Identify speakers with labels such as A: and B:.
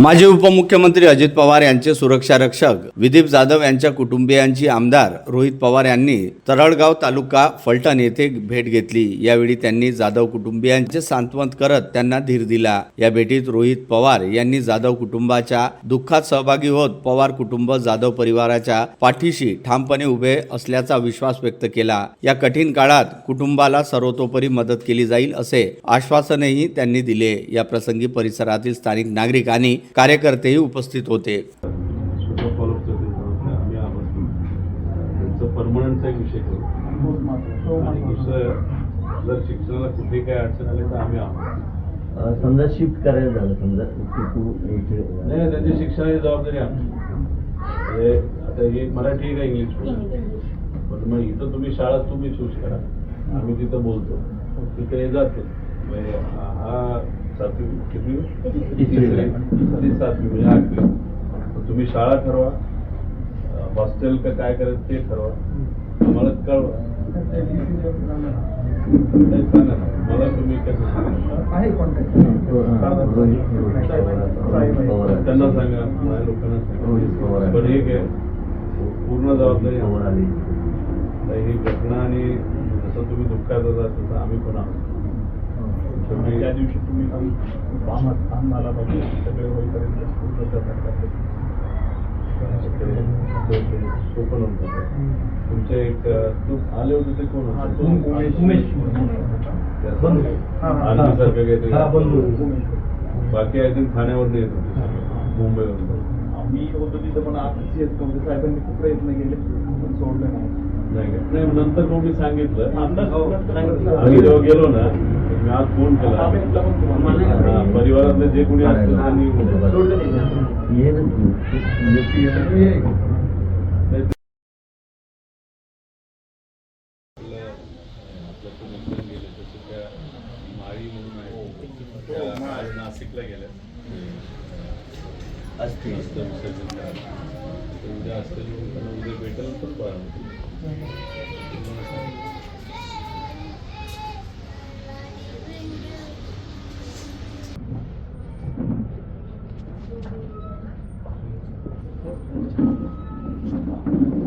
A: माजी उपमुख्यमंत्री अजित पवार यांचे सुरक्षा रक्षक विदीप जाधव यांच्या कुटुंबियांची आमदार रोहित पवार यांनी तरळगाव तालुका फलटण येथे भेट घेतली. यावेळी त्यांनी जाधव कुटुंबियांचे सांत्वन करत त्यांना धीर दिला. या भेटीत रोहित पवार यांनी जाधव कुटुंबाच्या दुःखात सहभागी होत पवार कुटुंब जाधव परिवाराच्या पाठीशी ठामपणे उभे असल्याचा विश्वास व्यक्त केला. या कठीण काळात कुटुंबाला सर्वतोपरी मदत केली जाईल असे आश्वासनही त्यांनी दिले. या प्रसंगी परिसरातील स्थानिक नागरिकांनी कार्यकर्तेही उपस्थित होते.
B: परमनंटचा एक विषय करू आणि दुसरं जर शिक्षणाला कुठे काय अडचण आली तर आम्ही आहोत.
C: समजा शिफ्ट करायला झालं समजा
B: नाही शिक्षणाची जबाबदारी आमची. म्हणजे आता हे मराठी आहे का इंग्लिश? पण मग इथं तुम्ही शाळा तुम्ही चूज करा. आम्ही तिथं बोलतो. तिथे हे जाते. म्हणजे हा सातवी कितवी
C: तिसरी.
B: ती सातवी म्हणजे आठवी मग तुम्ही शाळा ठरवा. हॉस्टेल का काय करायचं ते ठरवा. आम्हाला कळवा. सांगा. मला तुम्ही सांगा. त्यांना सांगा. माझ्या लोकांना
C: रोहित पवार
B: सांगा पण एक आहे पूर्ण जबाबदारी आम्हाला.
C: आले
B: तर ही घटना आणि जसं तुम्ही दुःखात होता तसं आम्ही पण आहोत. शेवटी
D: त्या दिवशी तुम्ही बाबा सगळे होईपर्यंत.
B: तो पण होता तुमचे एक तू आले होते ते कोण होते? काहीतरी. बाकी आय थिंक ठाण्यावर येत होते. मुंबईवरून.
D: आम्ही होतो तिथं पण आता सीएस कमिटी साहेबांनी खूप प्रयत्न केले पण सोडलं नाही.
B: नाही नंतर मग मी सांगितलं हो.
D: सांगितलं.
B: आम्ही जेव्हा गेलो ना मी आज फोन केला.
D: पण
B: परिवारातले जे कोणी असतील त्यांनी नाशिकला गेल्या
C: असते.
B: विसर्जन करायला उद्या असतील उद्या भेटेल तर बरं. 失礼します。